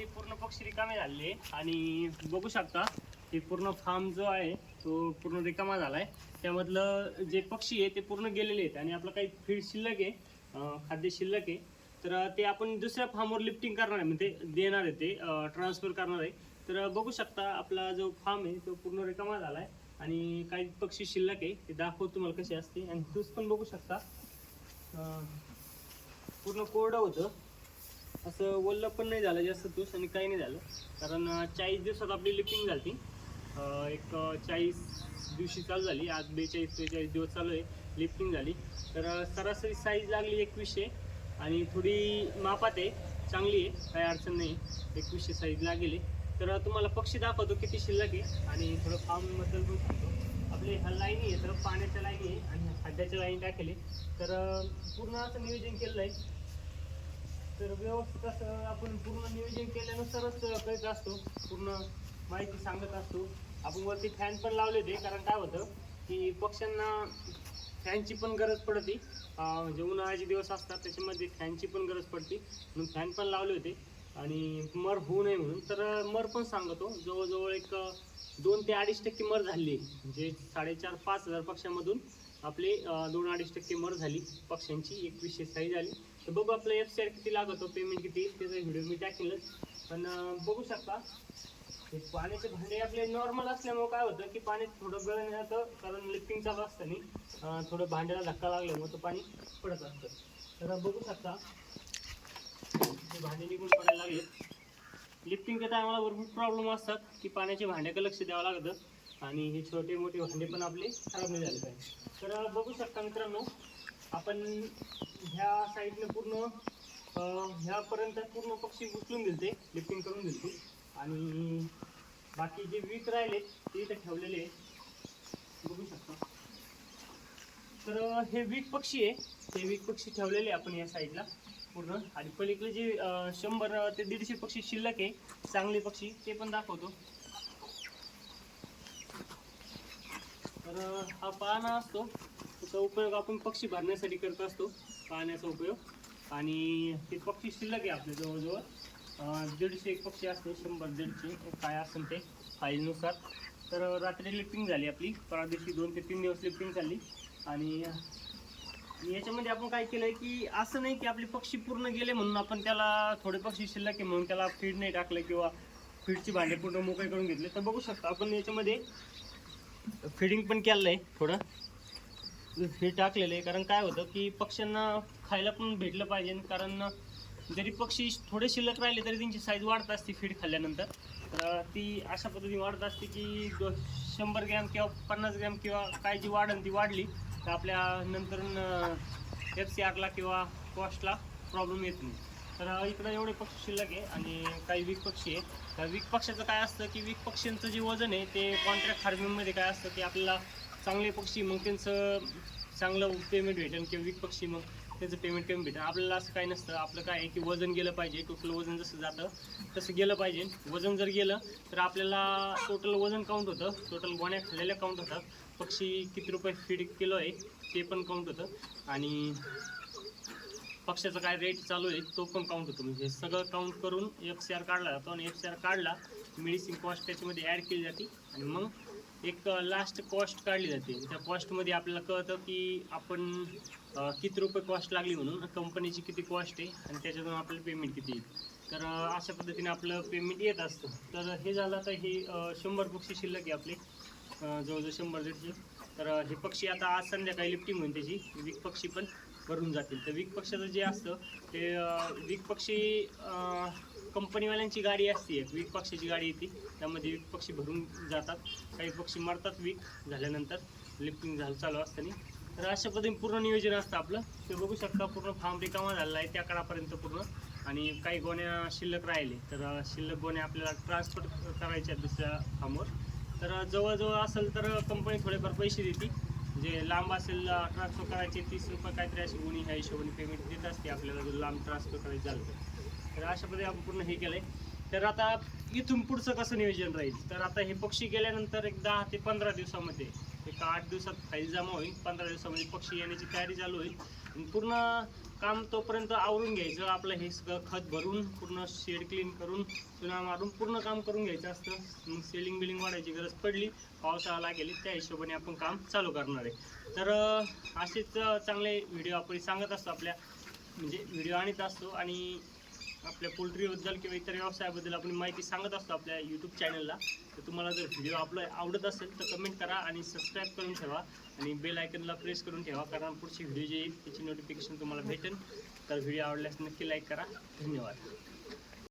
मध्ये पूर्ण पक्षी रिकामे झाले. आणि बघू शकता हे पूर्ण फार्म जो आहे तो पूर्ण रिकामा झालाय. त्यामधलं जे पक्षी आहे ते पूर्ण गेलेले आहेत. आणि आपलं काही फीड शिल्लक आहे खाद्य शिल्लक आहे. तर ते आपण दुसऱ्या फार्मवर लिफ्टिंग करणार आहे. म्हणजे देणार आहे ते ट्रान्सफर करणार आहे. तर बघू शकता आपला जो फार्म आहे तो पूर्ण रिकामा झालाय. आणि काही पक्षी शिल्लक आहे ते दाखव तुम्हाला कसे असते. आणि तूच पण बघू शकता. पूर्ण कोरडं होतं. असं वल्ल पण नाही झालं जास्त तूस आणि काही नाही झालं. कारण चाळीस दिवसात आपली लिफ्टिंग झाली एक चाळीस दिवशी चालू झाली. आज बेचाळीस त्रेचाळीस दिवस चालू आहे लिफ्टिंग झाली. तर सरासरी साईज लागली एकवीसशे आणि थोडी मापात आहे चांगली आहे काही अडचण नाही. एकवीसशे साईज लागेल तर तुम्हाला पक्षी दाखवतो किती शिल्लक आहे. आणि थोडं फार्मबद्दल पण सांगतो. आपले ह्या लाईनी आहे तर पाण्याच्या लाईनी आहे आणि खड्ड्याच्या खाद्याच्या लाईनी टाकले तर पूर्ण असं नियोजन केलेलं आहे. तर व्यवस्थित असं आपण पूर्ण नियोजन केल्यानुसारच करीत असतो पूर्ण माहिती सांगत असतो. आपण वरती फॅन पण लावले होते कारण काय होतं की पक्ष्यांना फॅनची पण गरज पडते. म्हणजे उन्हाळ्याचे दिवस असतात त्याच्यामध्ये फॅनची पण गरज पडते. म्हणून फॅन पण लावले होते. आणि मर होऊ नये म्हणून. तर मर पण सांगतो. जवळजवळ एक दोन ते अडीच टक्के मर झाली म्हणजे साडेचार पाच हजार पक्ष्यामधून आपले दोन अडीच टक्के मर झाली. पक्ष्यांची एकवीसशे साईज आली. तर बघू आपलं एफ सी आर किती लागतो पेमेंट किती त्याचा व्हिडिओ मी टाकेलच. पण बघू शकता. हे पाण्याचे भांडे आपले नॉर्मल असल्यामुळे काय होतं की पाणी थोडं गळण येतं कारण लिफ्टिंग चालू असताना नाही. थोडं भांड्याला धक्का लागल्यामुळे तो पाणी पडत असतं. तर बघू शकता. ते भांडे निघून पडायला लागले लिफ्टिंगच्या टायमाला भरपूर प्रॉब्लेम असतात की पाण्याचे भांड्याकडे लक्ष द्यावं लागतं. आणि हे छोटे मोठे भांडे पण आपले खराब नाही झाले पाहिजे. तर बघू शकता मित्रांनो आपण ह्या साईडने पूर्ण ह्यापर्यंत पूर्ण पक्षी उचलून दिलते लिफ्टिंग करून दिलते. आणि बाकी जे वीक राहिले ते इथे ठेवलेले बघू शकता. तर हे वीक पक्षी आहे. हे वीक पक्षी ठेवलेले आहे आपण या साईडला पूर्ण. आणि पलीकडे जे शंभर ते दीडशे पक्षी शिल्लक आहे चांगले पक्षी ते पण दाखवतो. तर हा पाना असतो. त्याचा उपयोग आपण पक्षी भरण्यासाठी करत असतो पाण्याचा उपयोग. आणि ते पक्षी शिल्लक आहे आपल्या जवळजवळ. दीडशे एक पक्षी असते शंभर दीडशे काय असेल ते फाईलनुसार तर रात्री लिफ्टिंग झाली आपली परा दिवशी दोन ते तीन दिवस लिफ्टिंग चालली. आणि याच्यामध्ये आपण काय केलं आहे की असं नाही की आपले पक्षी पूर्ण गेले म्हणून आपण त्याला थोडे पक्षी शिल्लक आहे म्हणून त्याला फीड नाही टाकलं किंवा फीडची भांडे पूर्ण मोकळे करून घेतले. तर बघू शकता आपण याच्यामध्ये फिडिंग पण केलं आहे थोडं. फीड टाकलेलं आहे. कारण काय होतं की पक्ष्यांना खायला पण भेटलं पाहिजे. कारण जरी पक्षी थोडे शिल्लक राहिले तरी त्यांची साईज वाढत असते फीड खाल्ल्यानंतर. तर ती अशा पद्धतीने वाढत असते की शंभर ग्रॅम किंवा पन्नास ग्रॅम किंवा काय जी वाढन ती वाढली तर आपल्या नंतर एफ सी आरला किंवा कॉस्टला प्रॉब्लेम येत नाही. तर इकडं एवढे पक्षी शिल्लक आहे आणि काही वीक पक्षी आहे तर वीक पक्षाचं काय असतं की वीक पक्ष्यांचं जे वजन आहे ते कॉन्ट्रॅक्ट फार्मिंगमध्ये काय असतं की आपल्याला चांगले पक्षी मग त्यांचं चांगलं पेमेंट भेटेल किंवा वीक पक्षी मग त्याचं पेमेंट कमी भेटेल आपल्याला असं काय नसतं. आपलं काय आहे की वजन गेलं पाहिजे टोटल वजन जसं जातं तसं गेलं पाहिजे. वजन जर गेलं तर आपल्याला टोटल वजन काउंट होतं. टोटल गोण्या खाल्लेल्या काउंट होतात पक्षी किती रुपये फीड किलो आहे ते पण काउंट होतं. आणि पक्षाचा काय रेट चालू आहे तो पण काउंट होतो. म्हणजे सगळं काउंट करून एफ सी आर काढला जातो आणि एफ सी आर काढला मेडिसिन कॉस्ट त्याच्यामध्ये ॲड केली जाते. आणि मग एक लास्ट कॉस्ट काढली जाते. त्या कॉस्टमध्ये आपल्याला कळतं की आपण किती रुपये कॉस्ट लागली म्हणून कंपनीची किती कॉस्ट आहे आणि त्याच्यातून आपल्याला पेमेंट किती येईल. तर अशा पद्धतीने आपलं पेमेंट येत असतं. तर हे झालं आता हे शंभर पक्षी शिल्लक आहे आपले. जवळजवळ शंभर दीडशे तर हे पक्षी आता आज संध्याकाळी लिफ्टिंग होईल त्याची. वीक पक्षी पण. भरून जातील. तर वीक पक्षाचं जे असतं ते वीक पक्षी कंपनीवाल्यांची गाडी असते एक. वीक पक्षीची गाडी येते. त्यामध्ये वीक पक्षी भरून जातात. काही पक्षी मरतात वीक झाल्यानंतर. लिफ्टिंग झालं चालू असताना. तर अशा पद्धतीने पूर्ण नियोजन असतं आपलं. ते बघू शकता पूर्ण फार्म रिकामा झालेला आहे त्या काळापर्यंत पूर्ण. आणि काही गोण्या शिल्लक राहिले. तर शिल्लक गोण्या आपल्याला ट्रान्सफर करायच्या आहेत दुसऱ्या फार्मवर तर जवळजवळ असेल तर कंपनी थोडेफार पैसे देते जे लांब असेल ट्रान्सफर करायचे तीस रुपये काहीतरी अशी गुणी ह्या हिशोबाने पेमेंट देत असते आपल्याला जर लांब ट्रान्सफर करायचं झालं तर. तर अशा पद्धती आपण पूर्ण हे केलंय. तर आता इथून पुढचं कसं नियोजन राहील? तर आता हे पक्षी गेल्यानंतर एक दहा ते पंधरा दिवसामध्ये एक आठ दिवसात फाईल जमा होईल पंधरा दिवसामध्ये पक्षी येण्याची तयारी चालू होईल. पूर्ण काम तोपर्यंत आवरून घ्यायचं आपलं हे सगळं खत भरून पूर्ण शेड क्लीन करून चुना मारून पूर्ण काम करून घ्यायचं असतं. मग सेलिंग बिलिंग वाढायची गरज पडली पावसाळा लागेल त्या हिशोबाने आपण काम चालू करणार आहे. तर असेच चांगले व्हिडिओ आपण सांगत असतो आपल्या म्हणजे व्हिडिओ आणत असतो आणि आपल्या पोल्ट्रीबद्दल किंवा इतर व्यवसायाबद्दल आपण माहिती सांगत असतो आपल्या यूट्यूब चॅनलला तर तुम्हाला जर व्हिडिओ आपला आवडत असेल तर कमेंट करा आणि सबस्क्राईब करून ठेवा आणि बेल आयकनला प्रेस करून ठेवा कारण पुढची व्हिडिओ जी येईल त्याची नोटिफिकेशन तुम्हाला भेटेल. तर व्हिडिओ आवडल्यास नक्की लाईक करा. धन्यवाद.